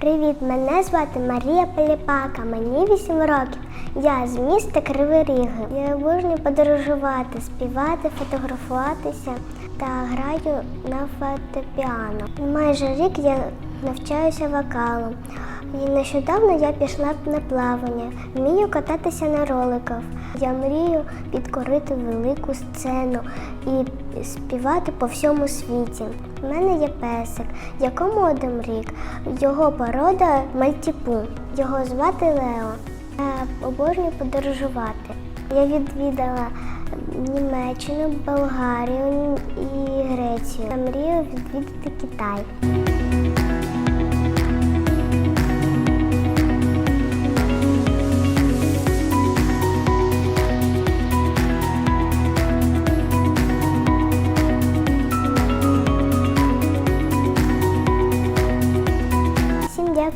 Привіт, мене звати Марія Поліпака, мені 8 років. Я з міста Кривий Ріг. Я обожнюю подорожувати, співати, фотографуватися та граю на фортепіано. Майже рік я навчаюся вокалу. І нещодавно я пішла на плавання, вмію кататися на роликах. Я мрію підкорити велику сцену і співати по всьому світі. У мене є песик, якому один рік. Його порода мальтіпу. Його звати Лео. Я обожнюю подорожувати. Я відвідала Німеччину, Болгарію і Грецію. Я мрію відвідати Китай.